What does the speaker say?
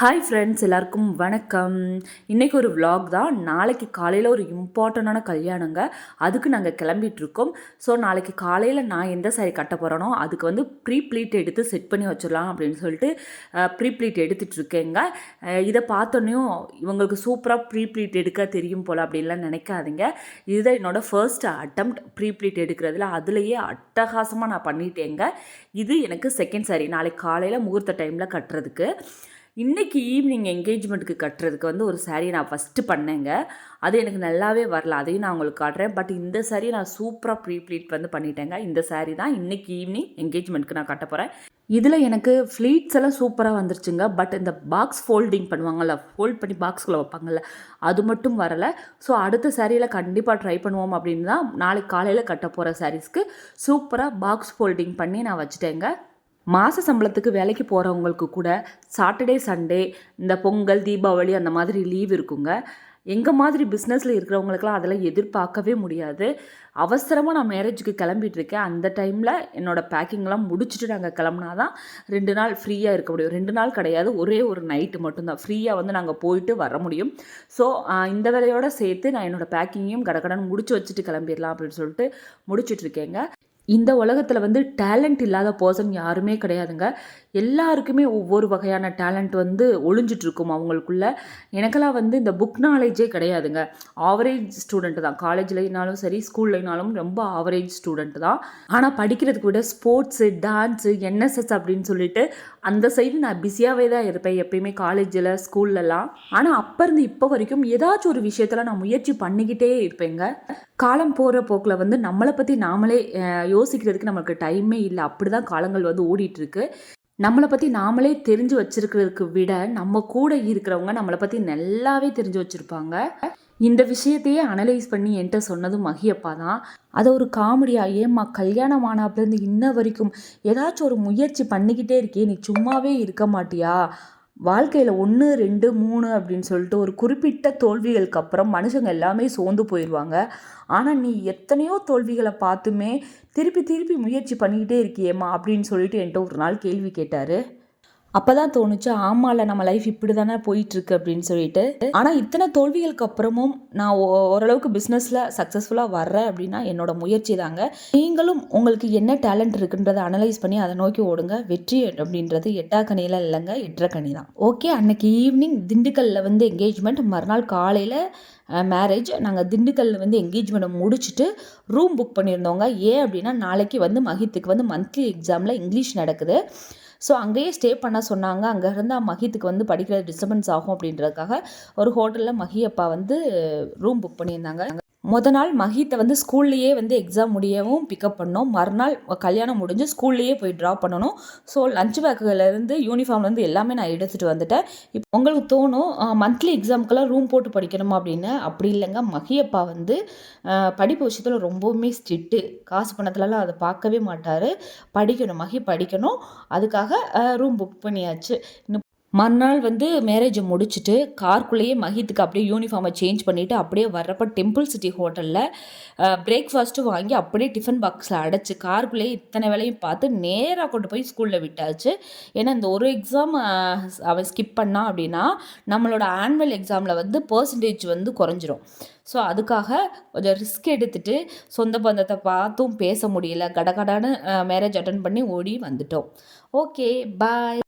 Hi friends எல்லாருக்கும் வணக்கம். இன்றைக்கி ஒரு விலாக் தான். நாளைக்கு காலையில் ஒரு இம்பார்ட்டண்டான கல்யாணங்க. அதுக்கு நாங்கள் கிளம்பிகிட்ருக்கோம் ஸோ நாளைக்கு காலையில் நான் எந்த சாரி கட்ட போகிறேனோ அதுக்கு வந்து ப்ரீ ப்ளீட் எடுத்து செட் பண்ணி வச்சிடலாம் அப்படின்னு சொல்லிட்டு ப்ரீ ப்ளீட் எடுத்துகிட்டு இதை பார்த்தோன்னையும் இவங்களுக்கு சூப்பராக ப்ரீ ப்ளீட் எடுக்க தெரியும் போல் அப்படின்லாம் நினைக்காதீங்க. இதுதான் என்னோடய ஃபர்ஸ்ட் அட்டம் ப்ரீ ப்ளீட் எடுக்கிறதுல. அதுலேயே அட்டகாசமாக நான் பண்ணிட்டேங்க. இது எனக்கு செகண்ட் சாரி நாளைக்கு காலையில் முகூர்த்த டைமில் கட்டுறதுக்கு. இன்றைக்கி ஈவினிங் என்கேஜ்மெண்ட்டுக்கு கட்டுறதுக்கு வந்து ஒரு சாரீ நான் ஃபஸ்ட்டு பண்ணேங்க. அது எனக்கு நல்லாவே வரல. அதையும் நான் உங்களுக்கு காட்டுறேன். பட் இந்த சாரீ நான் சூப்பராக ப்ரீ ப்ளீட் வந்து பண்ணிட்டேங்க. இந்த சாரீ தான் இன்றைக்கி ஈவினிங் என்கேஜ்மெண்ட்டுக்கு நான் கட்ட போகிறேன் இதில் எனக்கு ஃப்ளீட்ஸ் எல்லாம் சூப்பராக வந்துருச்சுங்க. பட் இந்த பாக்ஸ் ஃபோல்டிங் பண்ணுவாங்கல்ல ஃபோல்ட் பண்ணி பாக்ஸ்குள்ளே வைப்பாங்கல்ல அது மட்டும் வரலை. ஸோ அடுத்த சாரியில் கண்டிப்பாக ட்ரை பண்ணுவோம் அப்படின்னு தான் நாளைக்கு காலையில் கட்ட போகிற சாரீஸ்க்கு சூப்பராக பாக்ஸ் ஃபோல்டிங் பண்ணி நான் வச்சுட்டேங்க. மாத சம்பளத்துக்கு வேலைக்கு போகிறவங்களுக்கு கூட சாட்டர்டே சண்டே இந்த பொங்கல் தீபாவளி அந்த மாதிரி லீவ் இருக்குங்க. எங்கள் மாதிரி பிஸ்னஸில் இருக்கிறவங்களுக்குலாம் அதெல்லாம் எதிர்பார்க்கவே முடியாது. அவசரமாக நான் மேரேஜுக்கு கிளம்பிட்டுருக்கேன். அந்த டைமில் என்னோடய பேக்கிங்லாம் முடிச்சுட்டு நாங்கள் கிளம்புனா தான் ரெண்டு நாள் ஃப்ரீயாக இருக்க முடியும். ரெண்டு நாள் கிடையாது ஒரே ஒரு நைட்டு மட்டும்தான். ஃப்ரீயாக வந்து நாங்கள் போயிட்டு வர முடியும். ஸோ இந்த வேலையோட சேர்த்து நான் என்னோடய பேக்கிங்கையும் கடகடன்னு முடிச்சு வச்சுட்டு கிளம்பிடலாம் அப்படின்னு சொல்லிட்டு முடிச்சிட்டு இருக்கேங்க. இந்த உலகத்தில் வந்து டேலண்ட் இல்லாத பர்சன் யாருமே கிடையாதுங்க. எல்லாருக்குமே ஒவ்வொரு வகையான டேலண்ட் வந்து ஒளிஞ்சிட்ருக்கும் அவங்களுக்குள்ள. எனக்கெல்லாம் வந்து இந்த புக் நாலேஜே கிடையாதுங்க. ஆவரேஜ் ஸ்டூடெண்ட் தான். காலேஜ்லனாலும் சரி ஸ்கூல்லனாலும் ரொம்ப ஆவரேஜ் ஸ்டூடெண்ட் தான். ஆனால் படிக்கிறதுக்கு விட ஸ்போர்ட்ஸு டான்ஸு என்எஸ்எஸ் அப்படின்னு சொல்லிட்டு அந்த சைடு நான் பிஸியாகவே தான் இருப்பேன் எப்பயுமே காலேஜில் ஸ்கூல்லலாம் ஆனால் அப்போ இருந்து இப்போ வரைக்கும் ஏதாச்சும் ஒரு விஷயத்தில் நான் முயற்சி பண்ணிக்கிட்டே இருப்பேங்க. காலம் போகிற போக்கில் வந்து நம்மளை பற்றி நாமளே யோசிக்கிறதுக்கு நம்மளுக்கு டைமே இல்லை. அப்படி தான் காலங்கள் வந்து ஓடிட்டுருக்கு. நம்மளை பற்றி நாமளே தெரிஞ்சு வச்சிருக்கிறதுக்கு விட நம்ம கூட இருக்கிறவங்க நம்மளை பற்றி நல்லாவே தெரிஞ்சு வச்சுருப்பாங்க. இந்த விஷயத்தையே அனலைஸ் பண்ணி என்கிட்ட சொன்னதும் மகியப்பா தான் அதை ஒரு காமெடியாக ஏம்மா கல்யாணம் ஆனாப்புலேருந்து இன்ன வரைக்கும் ஏதாச்சும் ஒரு முயற்சி பண்ணிக்கிட்டே இருக்கே நீ சும்மாவே இருக்க மாட்டியா? வாழ்க்கையில் ஒன்று ரெண்டு மூணு அப்படின்னு சொல்லிட்டு ஒரு குறிப்பிட்ட தோல்விகளுக்கு அப்புறம் மனுஷங்க எல்லாமே சோர்ந்து போயிடுவாங்க ஆனால் நீ எத்தனையோ தோல்விகளை பார்த்துமே திருப்பி திருப்பி முயற்சி பண்ணிக்கிட்டே இருக்கியேம்மா அப்படின்னு சொல்லிட்டு என்கிட்ட ஒரு நாள் கேள்வி கேட்டார். அப்போ தான் தோணுச்சு ஆமால நம்ம லைஃப் இப்படி தானே போயிட்டுருக்கு அப்படின்னு சொல்லிட்டு. ஆனால் இத்தனை தோல்விகளுக்கு அப்புறமும் நான் ஓ- ஓரளவுக்கு பிஸ்னஸில் சக்ஸஸ்ஃபுல்லாக வர்றேன் அப்படின்னா என்னோட முயற்சி தாங்க. நீங்களும் உங்களுக்கு என்ன டேலண்ட் இருக்குன்றதை அனலைஸ் பண்ணி அதை நோக்கி ஓடுங்க. வெற்றி அப்படின்றது எட்டா கனியில் இல்லைங்க எட்டரை கனி தான். ஓகே அன்னைக்கு ஈவினிங் திண்டுக்கல்லில் வந்து என்கேஜ்மெண்ட் மறுநாள் காலையில் மேரேஜ் நாங்கள் திண்டுக்கல்லில் வந்து என்கேஜ்மெண்ட்டை முடிச்சுட்டு ரூம் புக் பண்ணியிருந்தோங்க. ஏன் அப்படின்னா நாளைக்கு வந்து மஹித்துக்கு வந்து மந்த்லி எக்ஸாமில் இங்கிலீஷ் நடக்குது. ஸோ அங்கேயே ஸ்டே பண்ண சொன்னாங்க. அங்கே இருந்தால் மஹித்துக்கு வந்து படிக்கிற டிஸ்டர்பன்ஸ் ஆகும் அப்படின்றதுக்காக ஒரு ஹோட்டலில் மஹி அப்பா வந்து ரூம் புக் பண்ணியிருந்தாங்க. முத நாள் மஹித்தை வந்து ஸ்கூல்லையே வந்து எக்ஸாம் முடியவும் பிக்கப் பண்ணோம். மறுநாள் கல்யாணம் முடிஞ்சு ஸ்கூல்லையே போய் ட்ராப் பண்ணணும். ஸோ லஞ்ச் பேக்குலேருந்து யூனிஃபார்ம்லேருந்து எல்லாமே நான் எடுத்துகிட்டு வந்துட்டேன். இப்போ உங்களுக்கு தோணும் மந்த்லி எக்ஸாமுக்கெல்லாம் ரூம் போட்டு படிக்கணுமா? அப்படின்னு. அப்படி இல்லைங்க. மகியப்பா வந்து படிப்பு விஷயத்தில் ரொம்பவுமே ஸ்ட்ரிக்ட்டு காசு பணத்துலலாம் அதை பார்க்கவே மாட்டார். படிக்கணும். மகி படிக்கணும். அதுக்காக ரூம் புக் பண்ணியாச்சு. இன்னும் மறுநாள் வந்து மேரேஜை முடிச்சுட்டு கார்க்குள்ளேயே மஹித்துக்கு அப்படியே யூனிஃபார்மை சேஞ்ச் பண்ணிவிட்டு அப்படியே வர்றப்ப டெம்பிள் சிட்டி ஹோட்டலில் பிரேக்ஃபாஸ்ட்டு வாங்கி அப்படியே டிஃபன் பாக்ஸில் அடைச்சி கார்க்குள்ளேயே இத்தனை வேலையும் பார்த்து நேராக கொண்டு போய் ஸ்கூலில் விட்டாச்சு. ஏன்னா இந்த ஒரு எக்ஸாம் அவன் ஸ்கிப் பண்ணான் அப்படின்னா நம்மளோட ஆனுவல் எக்ஸாமில் வந்து பர்சன்டேஜ் வந்து குறைஞ்சிரும். ஸோ அதுக்காக கொஞ்சம் ரிஸ்க் எடுத்துட்டு சொந்த பந்தத்தை பார்த்தும் பேச முடியல. கடகடான்னு மேரேஜ் அட்டன் பண்ணி ஓடி வந்துட்டோம். Okay bye